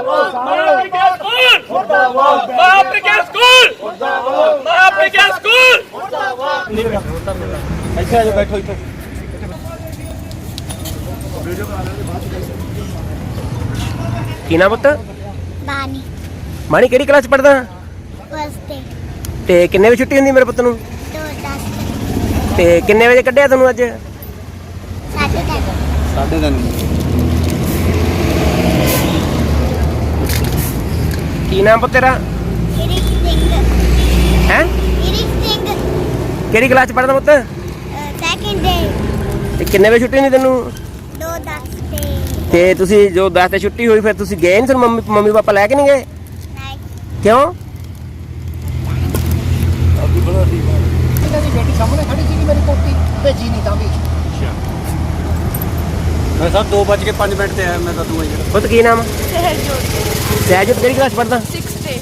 महाप्रिका school महाप्रिका school महाप्रिका school ਇੱਥੇ ਆ ਜਾ ਬੈਠੋ ਇੱਥੇ ਕੀ ਨਾਮ ਪੁੱਤ ਬਾਨੀ ਮਾਣੀ ਕਿਹੜੀ ਕਲਾਸ ਪੜਦਾ ਵਸਤੇ ਤੇ ਕਿੰਨੇ ਵਜੇ ਛੁੱਟੀ ਹੁੰਦੀ ਮੇਰੇ ਪੁੱਤ ਨੂੰ ਦੋ ਦਸ ਤੇ ਕਿੰਨੇ ਵਜੇ ਕੱਢਿਆ ਤੈਨੂੰ ਅੱਜ ਸਾਢੇ ਤਿੰਨ ਸਾਢੇ ਤਿੰਨ ਕੀ ਨਾਮ ਪੁੱਤ ਤੇਰਾ? ਇਰਿਕ ਸਿੰਘ। ਹੈ? ਇਰਿਕ ਸਿੰਘ। ਕਿਹੜੀ ਕਲਾਸ ਚ ਪੜਦਾ ਪੁੱਤ? ਸੈਕਿੰਡ ਡੇ ਤੇ ਕਿੰਨੇ ਵਜੇ ਛੁੱਟੀ ਹੁੰਦੀ ਤੈਨੂੰ? ਦੋ ਦਸ ਤੇ। ਤੇ ਤੁਸੀਂ ਜੋ 10 ਤੇ ਛੁੱਟੀ ਹੋਈ ਫਿਰ ਤੁਸੀਂ ਗਏ ਨਹੀਂ ਮੰਮੀ ਮੰਮੀ ਪਾਪਾ ਲੈ ਕੇ ਨਹੀਂ ਗਏ? ਨਾਈਟ ਕਿਉਂ? ਇਹਨਾਂ ਦੀ ਬੇਟੀ ਸਾਹਮਣੇ ਖੜੀ ਸੀ ਮੇਰੀ ਪੋਤੀ। ਭੇਜੀ ਨਹੀਂ ਤਾਂ ਵੀ। ਮੈਂ ਸਰ 2:05 ਮਿੰਟ ਤੇ ਆਇਆ ਮੈਂ ਤਾਂ ਤੂੰ ਜਿਹੜਾ ਪੁੱਤ ਕੀ ਨਾਮ? ਸਹਿਜੋਤ ਸਹਿਜਤ ਕਿਹੜੀ ਕਲਾਸ ਪੜਦਾ 6 ਤੇ।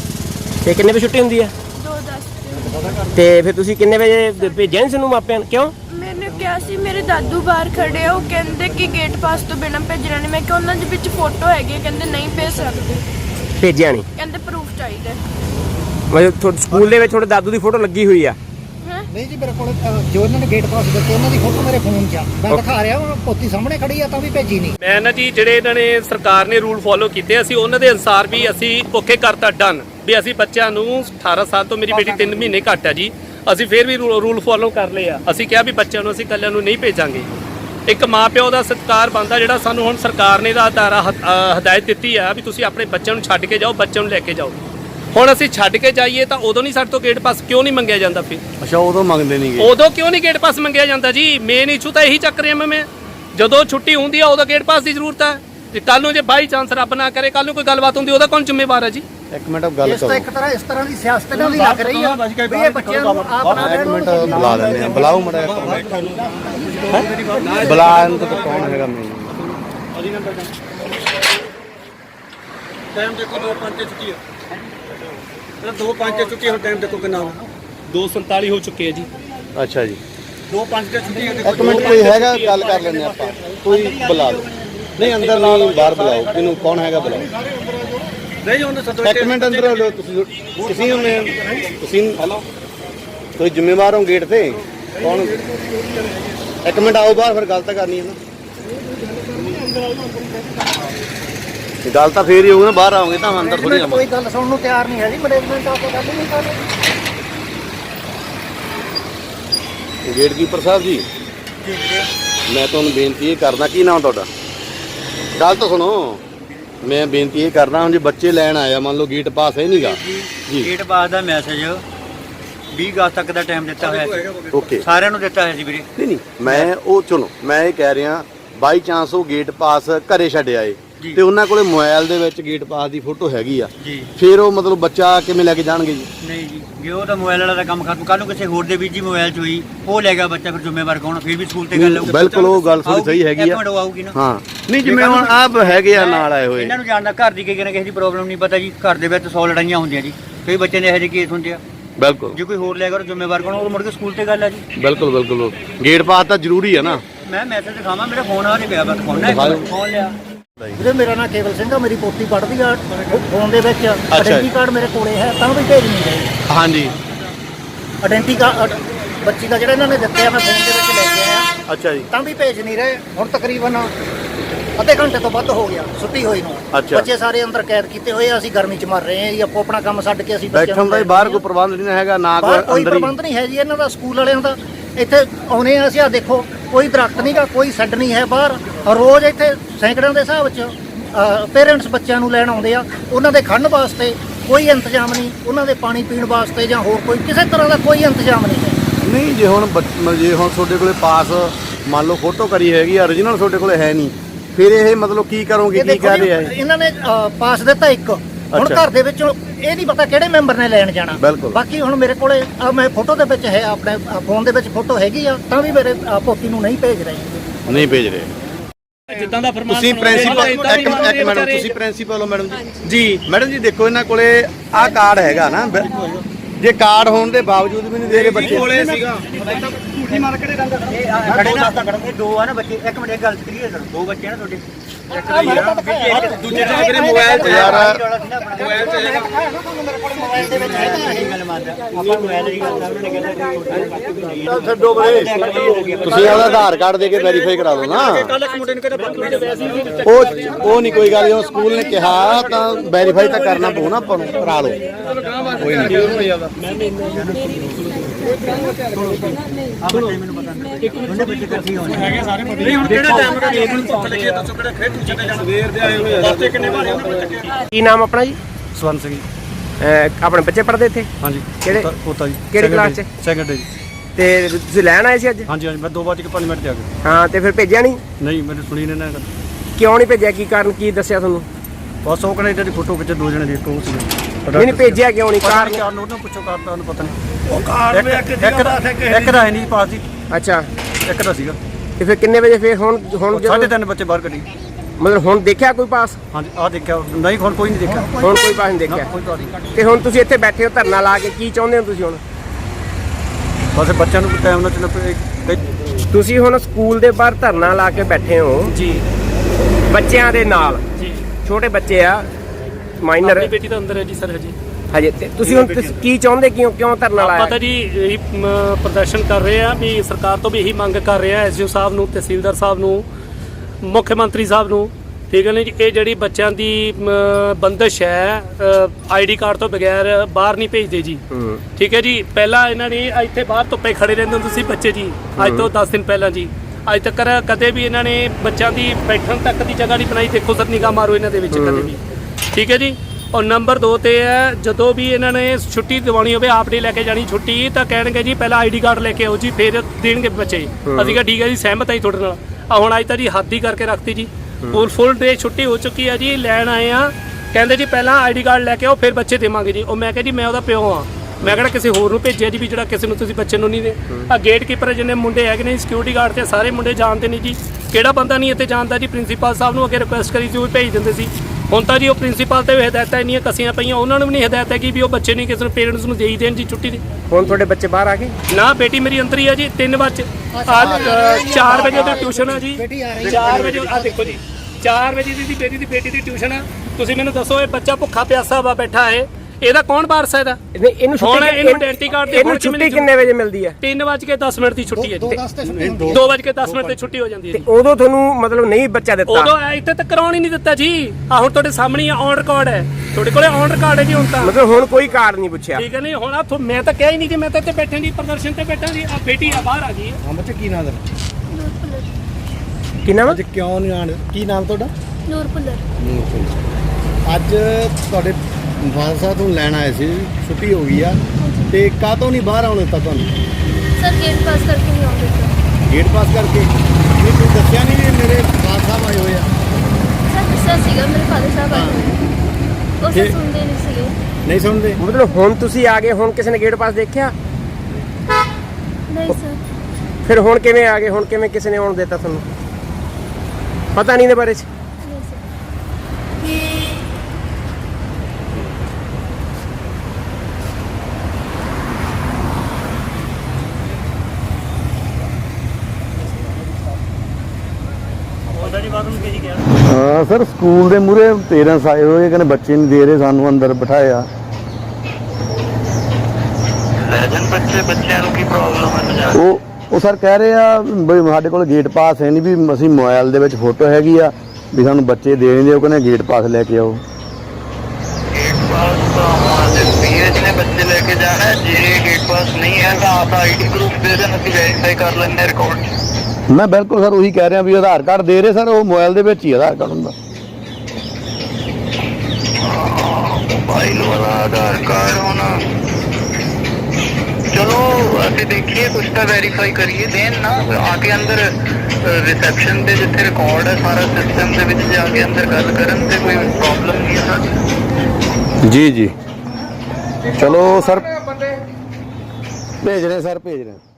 ਤੇ ਕਿੰਨੇ ਵਜੇ ਛੁੱਟੀ ਹੁੰਦੀ ਹੈ 2:10 ਤੇ। ਫਿਰ ਤੁਸੀਂ ਕਿੰਨੇ ਵਜੇ ਭੇਜਿਆ ਨਹੀਂ ਸਾਨੂੰ ਮਾਪਿਆਂ ਨੂੰ? ਕਿਉਂ? ਮੈंने ਕਿਹਾ ਸੀ ਮੇਰੇ ਦਾਦੂ ਬਾਹਰ ਖੜੇ ਆ ਉਹ ਕਹਿੰਦੇ ਕਿ ਗੇਟ ਪਾਸ ਤੋਂ ਬਿਨਾਂ ਭੇਜਣਾ ਨਹੀਂ। ਮੈਂ ਕਿਹਾ ਉਹਨਾਂ ਦੇ ਵਿੱਚ ਫੋਟੋ ਹੈਗੀ ਹੈ, ਕਹਿੰਦੇ ਨਹੀਂ ਭੇਜ ਸਕਦੇ। ਭੇਜਿਆ ਨਹੀਂ। ਕਹਿੰਦੇ ਪ੍ਰੂਫ ਚਾਹੀਦਾ। ਮਤਲਬ ਤੁਹਾਡੇ ਸਕੂਲ ਦੇ ਵਿੱਚ ਤੁਹਾਡੇ ਦਾਦੂ ਦੀ ਫੋਟੋ ਲੱਗੀ ਹੋਈ ਆ? ਨਹੀਂ ਜੀ ਮੇਰੇ ਕੋਲ ਅ, ਜੋ ਇਹਨਾਂ ਨੇ ਗੇਟ ਪਾਸ ਦਿੱਤੇ ਉਹਨਾਂ ਦੀ ਫੋਟੋ ਮੇਰੇ ਫੋਨ 'ਚ ਆ। ਮੈਂ ਦਿਖਾ ਰਿਹਾ ਉਹ ਪੋਤੀ ਸਾਹਮਣੇ ਖੜੀ ਆ ਤਾਂ ਵੀ ਭੇਜੀ ਨਹੀਂ। ਮੈਂ ਨਾ ਜੀ ਜਿਹੜੇ ਇਹਨਾਂ ਨੇ ਸਰਕਾਰ ਨੇ ਰੂਲ ਫੋਲੋ ਕੀਤੇ ਅਸੀਂ ਉਹਨਾਂ ਦੇ ਅਨਸਾਰ ਵੀ ਅਸੀਂ ਓਕੇ ਕਰਤਾ ਡਨ ਵੀ ਅਸੀਂ ਬੱਚਿਆਂ ਨੂੰ 18 ਸਾਲ ਤੋਂ ਮੇਰੀ ਬੇਟੀ 3 ਮਹੀਨੇ ਘੱਟ ਹੈ ਜੀ। ਅਸੀਂ ਫਿਰ ਵੀ ਰੂਲ ਫੋਲੋ ਕਰ ਲਏ ਆ। ਅਸੀਂ ਕਿਹਾ ਵੀ ਬੱਚਿਆਂ ਨੂੰ ਅਸੀਂ ਕੱਲਿਆਂ ਨੂੰ ਨਹੀਂ ਭੇਜਾਂਗੇ। ਇੱਕ ਮਾਪਿਓ ਦਾ ਸਤਿਕਾਰ ਬਣਦਾ ਜਿਹੜਾ ਸਾਨੂੰ ਹੁਣ ਸਰਕਾਰ ਨੇ ਦਾ ਦਾਰਾ ਹ- ਅ, ਹਦਾਇਤ ਦਿੱਤੀ ਆ ਵੀ ਤੁਸੀਂ ਆਪਣੇ ਬੱਚਿਆਂ ਨੂੰ ਛੱਡ ਕੇ ਜਾਓ ਬੱਚਿਆਂ ਨੂੰ ਲੈ ਕੇ ਜਾਓ। ਹੁਣ ਅਸੀਂ ਛੱਡ ਕੇ ਜਾਈਏ ਤਾਂ ਉਦੋਂ ਨਹੀਂ ਸਾਡੇ ਤੋਂ ਗੇਟ ਪਾਸ ਕਿਉਂ ਨਹੀਂ ਮੰਗਿਆ ਜਾਂਦਾ ਫਿਰ? ਅੱਛਾ ਉਦੋਂ ਮੰਗਦੇ ਨਹੀਂਗੇ ਉਦੋਂ ਕਿਉਂ ਨਹੀਂ ਗੇਟ ਪਾਸ ਮੰਗਿਆ ਜਾਂਦਾ ਜੀ? ਮੇਨ ਇਸ਼ੂ ਤਾਂ ਇਹੀ ਚੱਕ ਰਿਹਾ ਮੈਂ ਮੈਂ। ਜਦੋਂ ਛੁੱਟੀ ਹੁੰਦੀ ਆ ਉਦੋਂ ਗੇਟ ਪਾਸ ਦੀ ਜ਼ਰੂਤ ਹੈ ਤੇ ਕੱਲ ਨੂੰ ਜੇ ਬਾਈ ਚਾਂਸ ਰੱਬ ਨਾ ਕਰੇ ਕੱਲ ਨੂੰ ਕੋਈ ਗੱਲਬਾਤ ਹੁੰਦੀ ਉਹਦਾ ਕੌਣ ਜ਼ਿੰਮੇਵਾਰ ਹੈ ਜੀ? ਇੱਕ ਮਿੰਟ ਗੱਲ ਇਸ ਤਾਂ ਕਰੋ। ਇੱਕ ਤਰ੍ਹਾਂ ਇਸ ਤਰ੍ਹਾਂ ਦੀ ਸਿਆਸਤ ਇਹਨਾਂ ਦੀ ਲੱਗ ਰਹੀ ਆ। ਵੀ ਇਹ ਬੱਚਿਆਂ ਨੂੰ ਆਪ ਨਾ ਇੱਕ ਮਿੰਟ ਬੁਲਾ ਲੈਂਦੇ ਆ। ਬੁਲਾਓ ਮੜਾ ਬੁਲਾ ਇਹਨੂੰ ਤਾਂ ਕੌਣ ਹੈਗਾ ਮੈਨੂੰ ਟਾਈਮ ਦੇਖੋ 2:05 ਤੇ ਛੁੱਟੀ ਹੈ ਤੇ 2:05 ਤੇ ਛੁੱਟੀ ਹੁਣ ਟਾਈਮ ਦੇਖੋ ਕਿੰਨਾ ਹੋ 247 ਹੋ ਚੁੱਕੇ ਆ ਜੀ। ਅੱਛਾ ਜੀ। 2:05 ਤੇ ਛੁੱਟੀ ਹੈ ਇੱਕ ਮਿੰਟ ਕੋਈ ਹੈਗਾ ਗੱਲ ਕਰ ਲੈਂਦੇ ਆਪਾਂ। ਕੋਈ ਬੁਲਾ ਲਓ। ਨਹੀਂ ਅੰਦਰ ਨਹੀਂ ਬਾਹਰ ਬੁਲਾਓ। ਕਿਹਨੂੰ ਕੌਣ ਹੈਗਾ ਬੁਲਾਓ? ਨਹੀਂ ਉਹਨੇ ਸੱਦੋ ਇੱਕ ਮਿੰਟ ਅੰਦਰ ਹੋ ਲਓ ਤੁਸੀਂ ਤੁਸੀਂ ਤੁਸੀਂ ਹੈਲੋ ਕੋਈ ਜ਼ਿੰਮੇਵਾਰ ਹੋ ਗੇਟ ਤੇ? ਕੌਣ? ਇੱਕ ਮਿੰਟ ਆਓ ਬਾਹਰ ਫਿਰ ਗੱਲ ਤਾਂ ਕਰਨੀ ਹੈ ਨਾ। ਗੱਲ ਤਾਂ ਫੇਰ ਹੀ ਹੋਊਗੀ ਨਾ ਬਾਹਰ ਆਓਗੇ ਤਾਂ ਅੰਦਰ ਥੋੜੀ ਕੋਈ ਗੱਲ ਸੁਣਨ ਨੂੰ ਤਿਆਰ ਨਹੀਂ ਹੈ ਜੀ ਮੈਨੇਜਮੈਂਟ ਆ ਕੇ ਗੱਲ ਹੀ ਨਹੀਂ ਕਰ ਰਹੀ। ਗੇਟਕੀਪਰ ਸਾਹਿਬ ਜੀ ਮੈਂ ਤੁਹਾਨੂੰ ਬੇਨਤੀ ਇਹ ਕਰਦਾ ਕੀ ਨਾਮ ਤੁਹਾਡਾ? ਗੱਲ ਤਾਂ ਸੁਣੋ ਮੈਂ ਬੇਨਤੀ ਇਹ ਕਰਦਾ ਹੁਣ ਜੇ ਬੱਚੇ ਲੈਣ ਆਇਆ ਮੰਨ ਲਓ ਗੇਟ ਪਾਸ ਹੈ ਨਹੀਂਗਾ ਜੀ ਗੇਟ ਪਾਸ ਦਾ ਮੈਸੇਜ 20 ਅਗਸਤ ਤੱਕ ਦਾ ਟਾਈਮ ਦਿੱਤਾ ਹੋਇਆ ਸੀ। ਓਕੇ ਸਾਰਿਆਂ ਨੂੰ ਦਿੱਤਾ ਹੋਇਆ ਸੀ ਵੀਰੇ। ਨਹੀਂ ਨਹੀਂ ਮੈਂ ਉਹ ਚਲੋ ਮੈਂ ਇਹ ਕਹਿ ਰਿਹਾ ਬਾਈ ਚਾਂਸ ਉਹ ਗੇਟ ਪਾਸ ਘਰੇ ਛੱਡ ਆਏ। ਤੇ ਉਹਨਾਂ ਕੋਲੇ ਮੋਬਾਈਲ ਦੇ ਵਿੱਚ ਗੇਟ ਪਾਸ ਦੀ ਫੋਟੋ ਹੈਗੀ ਆ। ਜੀ। ਫਿਰ ਉਹ ਮਤਲਬ ਬੱਚਾ ਕਿਵੇਂ ਲੈ ਕੇ ਜਾਣਗੇ ਜੀ? ਨਹੀਂ ਜੀ ਜੇ ਉਹ ਤਾਂ ਮੋਬਾਈਲ ਵਾਲਾ ਦਾ ਕੰਮ ਖਤਮ ਕੱਲ ਨੂੰ ਕਿਸੇ ਹੋਰ ਦੇ ਵਿੱਚ ਹੀ ਮੋਬਾਈਲ ਚ ਹੋਈ ਉਹ ਲੈ ਗਿਆ ਬੱਚਾ ਫਿਰ ਜ਼ਿੰਮੇਵਾਰ ਕੌਣ ਫਿਰ ਵੀ ਸਕੂਲ ਤੇ ਗੱਲ ਆਊਗੀ ਬਿਲਕੁਲ ਉਹ ਗੱਲ ਥੋੜੀ ਸਹੀ ਹੈਗੀ ਆ। ਆਊਗੀ ਨਾ। ਹਾਂ। ਨਹੀਂ ਜਿਵੇਂ ਹੁਣ ਆਪ ਹੈਗੇ ਆ ਨਾਲ ਆਏ ਹੋਏ। ਇਹਨਾਂ ਨੂੰ ਜਾਣਦਾ ਘਰ ਦੀ ਕਿਸੇ ਨਾ ਕਿਸੇ ਦੀ ਪ੍ਰੋਬਲਮ ਨਹੀਂ ਪਤਾ ਜੀ ਘਰ ਦੇ ਵਿੱਚ 100 ਲੜਾਈਆਂ ਹੁੰਦੀਆਂ ਜੀ। ਕਈ ਬੱਚੇ ਨੇ ਇਹੋ ਜਿਹੇ ਕੇਸ ਹੁੰਦੇ ਆ। ਬਿਲਕੁਲ। ਜੇ ਕੋਈ ਹੋਰ ਲੈ ਗਿਆ ਜ਼ਿੰਮੇਵਾਰ ਕੌਣ ਉਹ ਮੁੜ ਕੇ ਸਕੂਲ ਤੇ ਗੱਲ ਆ ਜੀ। ਬਿਲਕੁਲ ਬਿਲਕੁਲ। ਗੇਟ ਪਾਸ ਤਾਂ ਜ਼ਰੂਰੀ ਆ ਨਾ। ਮੈਂ ਮੈਸੇਜ ਦਿਖਾਵਾਂ ਮੇਰਾ ਫੋਨ ਆ ਰਿਹਾ ਪਿਆ ਬਸ ਫੋਨ ਨਾ। ਫੋਨ ਲਿਆ। ਵੀਰੇ ਮੇਰਾ ਨਾਮ ਕੇਵਲ ਸਿੰਘ ਆ ਮੇਰੀ ਪੋਤੀ ਪੜ੍ਹਦੀ ਆ ਫੋਨ ਦੇ ਵਿੱਚ। ਆਇਡੈਂਟੀ ਕਾਰਡ ਮੇਰੇ ਕੋਲੇ ਹੈ ਤਾਂ ਵੀ ਭੇਜ ਨਹੀਂ ਰਹੇ। ਹਾਂਜੀ। ਆਇਡੈਂਟੀ ਕਾਰਡ ਬੱਚੀ ਦਾ ਜਿਹੜਾ ਇਹਨਾਂ ਨੇ ਦਿੱਤੇ ਆ ਮੈਂ ਫੋਨ ਦੇ ਵਿੱਚ ਲੈ ਕੇ ਆਇਆ। ਅੱਛਾ ਜੀ। ਤਾਂ ਵੀ ਭੇਜ ਨਹੀਂ ਰਹੇ ਹੁਣ ਤਕਰੀਬਨ ਅੱਧੇ ਘੰਟੇ ਤੋਂ ਵੱਧ ਹੋ ਗਿਆ ਸੁੱਤੀ ਹੋਈ ਨੂੰ। ਬੱਚੇ ਸਾਰੇ ਅੰਦਰ ਕੈਦ ਕੀਤੇ ਹੋਏ ਆ ਅਸੀਂ ਗਰਮੀ 'ਚ ਮਰ ਰਹੇ ਹਾਂ ਜੀ ਆਪੋ ਆਪਣਾ ਕੰਮ ਛੱਡ ਕੇ ਅਸੀਂ ਬੱਚਿਆਂ ਬੈਠਣ ਨੂੰ ਦਾ ਬਾਹਰ ਕੋਈ ਪ੍ਰਬੰਧ ਨਹੀਂ ਹੈਗਾ ਨਾ ਕੋਈ ਕੋਈ ਅੰਦਰ ਹੀ। ਪ੍ਰਬੰਧ ਨਹੀਂ ਹੈ ਜੀ ਇਹਨਾਂ ਦਾ ਸਕੂਲ ਵਾਲਿਆਂ ਦਾ। ਇੱਥੇ ਆਉਣੇ ਆ ਅਸੀਂ ਆ ਦੇਖੋ ਕੋਈ ਦਰਖਤ ਨਹੀਂਗਾ ਕੋਈ ਸੈੱਡ ਨਹੀਂ ਹੈ ਬਾਹਰ। ਰੋਜ਼ ਇੱਥੇ ਸੈਂਕੜਿਆਂ ਦੇ ਹਿਸਾਬ 'ਚ ਪੇਰੈਂਟਸ ਬੱਚਿਆਂ ਨੂੰ ਲੈਣ ਆਉਂਦੇ ਆ। ਉਹਨਾਂ ਦੇ ਖੜਨ ਵਾਸਤੇ ਕੋਈ ਇੰਤਜ਼ਾਮ ਨਹੀਂ ਉਹਨਾਂ ਦੇ ਪਾਣੀ ਪੀਣ ਵਾਸਤੇ ਜਾਂ ਹੋਰ ਕੋਈ ਕਿਸੇ ਤਰ੍ਹਾਂ ਦਾ ਕੋਈ ਇੰਤਜ਼ਾਮ ਨਹੀਂ ਹੈ। ਨਹੀਂ ਜੇ ਹੁਣ ਜੇ ਹੁਣ ਤੁਹਾਡੇ ਕੋਲੇ ਪਾਸ ਮੰਨ ਲਓ ਫੋਟੋ ਕਰੀ ਹੈਗੀ ਆ origignal ਤੁਹਾਡੇ ਕੋਲੇ ਹੈ ਨਹੀਂ ਫਿਰ ਇਹ ਮਤਲਬ ਕੀ ਕਰੋਗੇ ਕੀ ਕਰ ਰਿਹਾ ਹੈ ਇਹਨਾਂ ਨੇ ਪਾਸ ਦਿੱਤਾ ਇੱਕ। ਹੁਣ ਅੱਛਾ। ਘਰ ਦੇ ਵਿੱਚੋਂ ਇਹ ਨਹੀਂ ਪਤਾ ਕਿਹੜੇ ਮੈਂਬਰ ਨੇ ਲੈਣ ਜਾਣਾ। ਬਿਲਕੁਲ। ਬਾਕੀ ਹੁਣ ਮੇਰੇ ਕੋਲੇ ਆਹ ਮੈਂ ਫੋਟੋ ਦੇ ਵਿੱਚ ਹੈ ਆਪਣੇ ਫੋਨ ਦੇ ਵਿੱਚ ਫੋਟੋ ਹੈਗੀ ਆ ਤਾਂ ਵੀ ਮੇਰੇ ਪੋਤੀ ਨੂੰ ਨਹੀਂ ਭੇਜ ਰਹੇ। ਨਹੀਂ ਭੇਜ ਰਹੇ। ਜਿੱਦਾਂ ਦਾ ਫਰਮਾਨ ਤੁਸੀਂ ਪ੍ਰਿੰਸੀਪਲ ਇੱਕ ਇੱਕ ਮਿੰਟ ਤੁਸੀਂ ਪ੍ਰਿੰਸੀਪਲ ਹੋ ਮੈਡਮ ਜੀ। ਜੀ। ਮੈਡਮ ਜੀ ਦੇਖੋ ਇਹਨਾਂ ਕੋਲੇ ਆਹ ਕਾਰਡ ਹੈਗਾ ਨਾ ਜੇ ਕਾਰਡ ਹੋਣ ਦੇ ਬਾਵਜੂਦ ਵੀ ਨਹੀਂ ਦੇ ਰਹੇ ਬੱਚੇ। ਇਹ ਆ, ਖੜੇ ਨਾ। ਇਹ ਦੋ ਆ ਨਾ ਬੱਚੇ ਇੱਕ ਮਿੰਟ ਇੱਕ ਗੱਲ ਕਲੀਅਰ ਕਰੋ ਦੋ ਬੱਚੇ ਆ ਨਾ ਤੁਹਾਡੇ। ਦੂਜੇ ਦਾ ਮੇਰੇ ਮੋਬਾਈਲ ਤੇ ਯਾਰ। ਮੋਬਾਈਲ ਤੇ ਹੈਗਾ ਗੱਲ ਮੰਨਦਾ। ਉਹ ਮੋਬਾਈਲ ਦੀ ਗੱਲ ਸਾਹਮਣੇ ਕਹਿੰਦਾ ਛੱਡੋ ਬਰੇ ਤੁਸੀਂ ਆਪਦਾ ਆਧਾਰ ਕਾਰਡ ਦੇ ਕੇ ਵੈਰੀਫਾਈ ਕਰਾ ਦਿਓ ਨਾ। ਕੱਲ ਇੱਕ ਮੁੰਡੇ ਨੂੰ ਕਹਿੰਦਾ ਬੱਕਰੀ ਉਹ ਉਹ ਨਹੀਂ ਕੋਈ ਗੱਲ ਜੋ ਸਕੂਲ ਨੇ ਕਿਹਾ ਤਾਂ ਵੈਰੀਫਾਈ ਤਾਂ ਕਰਨਾ ਪਊ ਨਾ ਆਪਾਂ ਨੂੰ ਕਰਾ ਲਓ। ਕੋਈ ਨਹੀਂ। ਨਹੀਂ ਕੀ ਨਾਮ ਆਪਣਾ ਜੀ? ਸਵਰਨ ਸਿੰਘ ਅਹ ਆਪਣੇ ਬੱਚੇ ਪੜ੍ਹਦੇ ਇੱਥੇ? ਹਾਂਜੀ ਕਿਹੜੇ- ਪੋਤਾ- ਪੋਤਾ ਜੀ। ਕਿਹੜੀ ਕਲਾਸ 'ਚ? ਸੈਕੰਡ ਜੀ। ਤੇ ਤੁਸੀਂ ਲੈਣ ਆਏ ਸੀ ਅੱਜ? ਹਾਂਜੀ ਹਾਂਜੀ ਮੈਂ 2 ਵਜੇ ਕੇ 5 ਮਿੰਟ ਤੇ ਆ ਗਿਆ। ਹਾਂ ਤੇ ਫਿਰ ਭੇਜਿਆ ਨਹੀਂ? ਨਹੀਂ ਮੈਨੂੰ ਸੁਣੀ ਨੇ ਨਾ। ਗੱਲ। ਕਿਉਂ ਨਹੀਂ ਭੇਜਿਆ? ਕੀ ਕਾਰਨ ਕੀ ਦੱਸਿਆ ਤੁਹਾਨੂੰ? ਬਸ ਉਹ ਕਹਿੰਦੇ ਇਹਦੀ ਫੋਟੋ ਖਿੱਚ ਦੋ ਜਣੇ ਦੀ ਇੱਕ ਉਹ ਸੀ ਨਹੀਂ ਭੇਜਿਆ ਕਿਉਂ ਨਹੀਂ? ਕਾਰਨ? ਕਾਰਨ ਉਹਨਾਂ ਪੁੱਛੋ ਕਾਰਨ ਤੁਹਾਨੂੰ ਪਤਾ ਨਹੀਂ। ਉਹ ਕਾਰਨ ਇੱਕ ਇੱਕ ਦਾ ਹੈ ਨਹੀਂ ਪਾਸ ਦੀ ਅੱਛਾ। ਇੱਕ ਦਾ ਸੀਗਾ। ਤੇ ਫਿਰ ਕਿੰਨੇ ਵਜੇ ਫਿਰ ਹੁਣ ਹੁਣ ਸਾਢੇ ਜਦੋਂ ਤਿੰਨ ਬੱਚੇ ਬਾਹਰ ਕੱਢੀ। ਮਤਲਬ ਹੁਣ ਦੇਖਿਆ ਕੋਈ ਪਾਸ? ਹਾਂਜੀ ਆਹ ਦੇਖਿਆ। ਨਹੀਂ ਹੁਣ ਕੋਈ ਨਹੀਂ ਦੇਖਿਆ। ਹੁਣ ਕੋਈ ਪਾਸ ਨਹੀਂ ਨਾ, ਦੇਖਿਆ ਤੇ ਹੁਣ ਤੁਸੀਂ ਇੱਥੇ ਬੈਠੇ ਹੋ ਧਰਨਾ ਲਾ ਕੇ ਕੀ ਚਾਹੁੰਦੇ ਹੋ ਤੁਸੀਂ ਹੁਣ? ਬਸ ਬੱਚਿਆਂ ਨੂੰ ਟਾਈਮ ਨਾਲ ਚੱਲ ਤੁਸੀਂ ਹੁਣ ਸਕੂਲ ਦੇ ਬਾਹਰ ਧਰਨਾ ਲਾ ਕੇ ਬੈਠੇ ਹੋ। ਜੀ। ਬੱਚਿਆਂ ਦੇ ਨਾਲ। ਛੋਟੇ ਬੱਚੇ ਆ ਮਾਈਨਰ ਆਪਣੀ ਬੇਟੀ ਤਾਂ ਅੰਦਰ ਹੈ ਜੀ ਸਰ ਹਜੇ। ਹਜੇ ਤੇ ਤੁਸੀਂ ਹੁਣ ਤੁਸੀਂ ਕੀ ਚਾਹੁੰਦੇ ਕਿਉਂ ਕਿਉਂ ਧਰਨਾ ਆਪਾਂ ਲਾਇਆ? ਤਾਂ ਜੀ ਇਹੀ ਪ੍ਰਦਰਸ਼ਨ ਕਰ ਰਹੇ ਆ ਵੀ ਸਰਕਾਰ ਤੋਂ ਵੀ ਇਹੀ ਮੰਗ ਕਰ ਰਹੇ ਆ ਐਸਯੂ ਸਾਹਿਬ ਨੂੰ ਤਹਿਸੀਲਦਾਰ ਸਾਹਿਬ ਨੂੰ ਮੁੱਖ ਮੰਤਰੀ ਸਾਹਿਬ ਨੂੰ। ਠੀਕ ਹੈ ਨਾ ਜੀ ਇਹ ਜਿਹੜੀ ਬੱਚਿਆਂ ਦੀ ਬੰਦਸ਼ ਹੈ ਆਈਡੀ ਕਾਰਡ ਤੋਂ ਬਗੈਰ ਬਾਹਰ ਨਹੀਂ ਭੇਜਦੇ ਜੀ। ਹੂੰ। ਠੀਕ ਹੈ ਜੀ ਪਹਿਲਾਂ ਇਹਨਾਂ ਨੇ ਇੱਥੇ ਬਾਹਰ ਧੁੱਪੇ ਖੜੇ ਰਹਿੰਦੇ ਹੁੰਦੇ ਸੀ ਬੱਚੇ ਜੀ ਅੱਜ ਤੋਂ 10 ਦਿਨ ਪਹਿਲਾਂ ਜੀ। ਅੱਜ ਤੱਕ ਕਦੇ ਵੀ ਇਹਨਾਂ ਨੇ ਬੱਚਿਆਂ ਦੀ ਬੈਠਣ ਤੱਕ ਦੀ ਜਗ੍ਹਾ ਨਹੀਂ ਬਣਾਈ ਦੇਖੋ ਸਰ ਨਿਗਾਹ ਮਾਰੋ ਇਹਨਾਂ ਦੇ ਵਿੱਚ ਕਦੇ ਵੀ। ਠੀਕ ਹੈ ਜੀ? ਔਰ ਨੰਬਰ 2 ਤੇ ਹੈ ਜਦੋਂ ਵੀ ਇਹਨਾਂ ਨੇ ਛੁੱਟੀ ਦਿਵਾਉਣੀ ਹੋਵੇ ਆਪ ਨੇ ਲੈ ਕੇ ਜਾਣੀ ਛੁੱਟੀ ਤਾਂ ਕਹਿਣਗੇ ਜੀ ਪਹਿਲਾਂ ਆਈਡੀ ਕਾਰਡ ਲੈ ਕੇ ਆਓ ਜੀ ਫਿਰ ਦੇਣਗੇ ਬੱਚੇ। ਅਸੀਂ ਕਿਹਾ ਠੀਕ ਹੈ ਜੀ ਸਹਿਮਤ ਹਾਂ ਜੀ ਤੁਹਾਡੇ ਨਾਲ। ਆ ਹੁਣ ਅੱਜ ਤਾਂ ਜੀ ਹੱਦ ਹੀ ਕਰਕੇ ਰੱਖਤੀ ਜੀ। ਫੁੱਲ ਫੁੱਲ ਡੇ ਛੁੱਟੀ ਹੋ ਚੁੱਕੀ ਹੈ ਜੀ ਲੈਣ ਆਏ ਆ। ਕਹਿੰਦੇ ਜੀ ਪਹਿਲਾਂ ਆਈਡੀ ਕਾਰਡ ਲੈ ਕੇ ਆਓ ਫਿਰ ਬੱਚੇ ਦੇਵਾਂਗੇ ਜੀ। ਉਹ ਮੈਂ ਕਿਹਾ ਜੀ ਮੈਂ ਉਹਦਾ ਪਿਓ ਆ। ਮੈਂ ਕਿਹੜਾ ਕਿਸੇ ਹੋਰ ਨੂੰ ਭੇਜਿਆ ਜੀ ਵੀ ਜਿਹੜਾ ਕਿਸੇ ਨੂੰ ਤੁਸੀਂ ਬੱਚੇ ਨੂੰ ਨਹੀਂ ਦੇ ਆ ਗੇਟ ਕੀਪਰ ਜਿੰਨੇ ਮੁੰਡੇ ਹੈਗੇ ਨੇ ਸਿਕਿਉਰਿਟੀ ਗਾਰਡ ਤੇ ਸਾਰੇ ਮੁੰਡੇ ਜਾਣਦੇ ਨੇ ਜੀ। ਕਿਹੜਾ ਬੰਦਾ ਨਹੀਂ ਇੱਥੇ ਜਾਣਦਾ ਜੀ? ਪ੍ਰਿੰਸੀਪਲ ਸਾਹਿਬ ਨੂੰ ਅੱਗੇ ਰਿਕੁਐਸਟ ਕਰੀ ਸੀ ਉਹ ਵੀ ਭੇਜ ਦਿੰਦੇ ਸੀ। ਹੁਣ ਤਾਂ ਜੀ ਉਹ ਪ੍ਰਿੰਸੀਪਲ ਤੇ ਵੀ ਹਦਾਇਤਾਂ ਇੰਨੀਆਂ ਕਸੀਆਂ ਪਈਆਂ ਉਹਨਾਂ ਨੂੰ ਵੀ ਨਹੀਂ ਹਦਾਇਤ ਹੈ ਕਿ ਵੀ ਉਹ ਬੱਚੇ ਨਹੀਂ ਕਿਸੇ ਨੂੰ ਪੇਰੈਂਟਸ ਨੂੰ ਦੇ ਹੀ ਦੇਣ ਜੀ ਛੁੱਟੀ ਦੀ। ਹੁਣ ਤੁਹਾਡੇ ਬੱਚੇ ਬਾਹਰ ਆ ਗਏ? ਨਾ ਬੇਟੀ ਮੇਰੀ ਅੰਦਰ ਹੀ ਆ ਜੀ 3 ਵਜੇ ਅੱਜ 4 ਵਜੇ ਤੋਂ ਟਿਊਸ਼ਨ ਆ ਜੀ। 4 ਵਜੇ ਆ ਦੇਖੋ ਜੀ। 4 ਵਜੇ ਦੀ ਬੇਟੀ ਦੀ ਬੇਟੀ ਦੀ ਟਿਊਸ਼ਨ ਆ। ਤੁਸੀਂ ਮੈਨੂੰ ਦੱਸੋ ਇਹ ਬੱਚਾ ਭੁੱਖਾ ਪਿਆਸਾ ਵਾ ਬੈਠਾ ਹੈ। ਇਹਦਾ ਕੌਣ ਬਾਹਰ ਸਕਦਾ ਨਹੀਂ ਇਹਨੂੰ ਹੁਣ ਛੁੱਟੀ ਇਹਨੂੰ ਆਇਡੈਂਟੀ ਕਾਰਡ ਤੇ ਇਹਨੂੰ ਛੁੱਟੀ ਕਿੰਨੇ ਵਜੇ ਮਿਲਦੀ ਹੈ? 3 ਵਜੇ ਕੇ 10 ਮਿੰਟ ਦੀ ਛੁੱਟੀ ਹੈ ਜੀ। 2 ਵਜੇ ਕੇ 10 ਮਿੰਟ ਤੇ ਛੁੱਟੀ ਹੋ ਜਾਂਦੀ ਹੈ ਤੇ ਜੀ ਉਦੋਂ ਤੁਹਾਨੂੰ ਮਤਲਬ ਨਹੀਂ ਬੱਚਾ ਦਿੱਤਾ? ਉਦੋਂ ਇੱਥੇ ਤੱਕ ਕਰਾਉਣ ਹੀ ਨਹੀਂ ਦਿੱਤਾ ਜੀ। ਆ ਹੁਣ ਤੁਹਾਡੇ ਸਾਹਮਣੇ ਹੀ ਔਨ ਰਿਕਾਰਡ ਹੈ। ਤੁਹਾਡੇ ਕੋਲੇ ਔਨ ਰਿਕਾਰਡ ਹੈ ਜੀ ਹੁਣ ਤਾਂ। ਮਤਲਬ ਹੁਣ ਕੋਈ ਕਾਰਨ ਨਹੀਂ ਪੁੱਛਿਆ। ਠੀਕ ਹੈ ਨਹੀਂ ਹੁਣ ਆ ਮੈਂ ਤਾਂ ਕਿਹਾ ਹੀ ਨਹੀਂ ਕਿ ਮੈਂ ਤਾਂ ਇੱਥੇ ਬੈਠੇ ਨਹੀਂ ਪ੍ਰਦਰਸ਼ਨ ਤੇ ਬੈਠਾ ਸੀ ਆ ਬੇਟੀ ਆ ਬਾਹਰ ਆ ਗਈ ਹੈ। ਹਾਂ ਬੱਚੇ ਕੀ ਨਾਮ ਦਾ ਕੀ ਨਾਮ ਅੱਜ ਕਿਉਂ ਨਹੀਂ ਆਣ ਕੀ ਨਾਮ ਤੁਹਾਡਾ? ਨੂਰ ਭੁੱਲਰ। ਅੱਜ ਤੁਹਾਡੇ ਸਾਹਿਬ ਤੋਂ ਲੈਣ ਆਏ ਸੀ ਛੁੱਟੀ ਹੋ ਗਈ ਆ। ਤੇ ਕਾਹਤੋਂ ਨਹੀਂ ਬਾਹਰ ਆਉਣ ਦਿੱਤਾ ਤੁਹਾਨੂੰ? ਸਰ ਗੇਟ ਪਾਸ ਕਰਕੇ ਨਹੀਂ ਆਉਂਦੇ ਸਰ। ਗੇਟ ਪਾਸ ਕਰਕੇ? ਇਹ ਤੁਸੀਂ ਦੱਸਿਆ ਨਹੀਂ ਵੀ ਮੇਰੇ ਫਾਦਰ ਸਾਹਿਬ ਆਏ ਹੋਏ ਆ। ਸਰ ਗੁੱਸਾ ਸੀਗਾ ਮੇਰੇ ਫਾਦਰ ਸਾਹਿਬ ਆਏ ਹੋਏ। ਉਹ ਤੇ- ਸਰ ਸੁਣਦੇ ਨਹੀਂ ਸੀਗੇ। ਨਹੀਂ ਸੁਣਦੇ? ਮਤਲਬ ਹੁਣ ਤੁਸੀਂ ਆ ਗਏ ਹੁਣ ਕਿਸੇ ਨੇ ਗੇਟ ਪਾਸ ਦੇਖਿਆ? ਨਹੀਂ ਸਰ। ਫਿਰ ਹੁਣ ਕਿਵੇਂ ਆ ਗਏ ਹੁਣ ਕਿਵੇਂ ਕਿਸੇ ਨੇ ਆਉਣ ਦਿੱਤਾ ਤੁਹਾਨੂੰ? ਪਤਾ ਨਹੀਂ ਦੇ ਬਾਰੇ ਚ ਨਹੀਂ ਸਰ ਉਹਦਾ ਜੀ ਬਾਤ ਨੂੰ ਕੀ ਕਿਹਾ ਹਾਂ ਸਰ ਸਕੂਲ ਦੇ ਮੂਰੇ ਪੇਰੈਂਟਸ ਆਏ ਹੋਏ ਕਹਿੰਦੇ ਬੱਚੇ ਨਹੀਂ ਦੇ ਰਹੇ ਸਾਨੂੰ ਅੰਦਰ ਬਿਠਾਇਆ। ਲੈਜਨ ਬੱਚੇ ਬੱਚਿਆਂ ਨੂੰ ਕੀ ਪ੍ਰੋਬਲਮ ਹੈ ਪੰਜਾਬ ਉਹ ਉਹ ਸਰ ਕਹਿ ਰਹੇ ਆ ਵੀ ਸਾਡੇ ਕੋਲ ਗੇਟ ਪਾਸ ਹੈ ਨਹੀਂ ਵੀ ਅਸੀਂ ਮੋਬਾਈਲ ਦੇ ਵਿੱਚ ਫੋਟੋ ਹੈਗੀ ਆ ਵੀ ਸਾਨੂੰ ਬੱਚੇ ਦੇ ਨਹੀਂ ਦੇ ਉਹ ਕਹਿੰਦੇ ਗੇਟ ਪਾਸ ਲੈ ਕੇ ਆਓ। ਗੇਟ ਪਾਸ ਤਾਂ ਹਮਾਰੇ ਪੀਐਚ ਨੇ ਬੱਚੇ ਲੈ ਕੇ ਜਾਣਾ ਜੇ ਗੇਟ ਪਾਸ ਨਹੀਂ ਹੈ ਤਾਂ ਆਪ ਆਈਡੀ ਪ੍ਰੂਫ ਦੇ ਦੇਣ ਅਸੀਂ ਵੈਰੀਫਾਈ ਕਰ ਲੈਂਦੇ ਰਿਕਾਰਡ ਮੈਂ ਬਿਲਕੁਲ ਸਰ ਉਹੀ ਕਹਿ ਰਿਹਾ ਵੀ ਆਧਾਰ ਕਾਰਡ ਦੇ ਰਹੇ ਸਰ ਉਹ ਮੋਬਾਈਲ ਦੇ ਵਿੱਚ ਹੀ ਆਧਾਰ ਕਾਰਡ ਹੁੰਦਾ। ਮੋਬਾਈਲ ਵਾਲਾ ਆਧਾਰ ਕਾਰਡ ਹੋਣਾ। ਚਲੋ ਅਸੀਂ ਦੇਖੀਏ ਕੁਝ ਤਾਂ ਵੈਰੀਫਾਈ ਕਰੀਏ। ਦੇਨ ਨਾ ਆ ਕੇ ਅੰਦਰ ਰਿਸੈਪਸ਼ਨ ਤੇ ਜਿੱਥੇ ਰਿਕਾਰਡ ਹੈ ਸਾਰਾ ਸਿਸਟਮ ਦੇ ਵਿੱਚ ਜਾ ਕੇ ਅੰਦਰ ਗੱਲ ਕਰਨ ਤੇ ਕੋਈ ਪ੍ਰੋਬਲਮ ਨਹੀਂ ਹੈ ਸਰ। ਜੀ ਜੀ। ਚਲੋ ਸਰ। ਭੇਜ ਰਹੇ ਸਰ ਭੇਜ ਰਹੇ।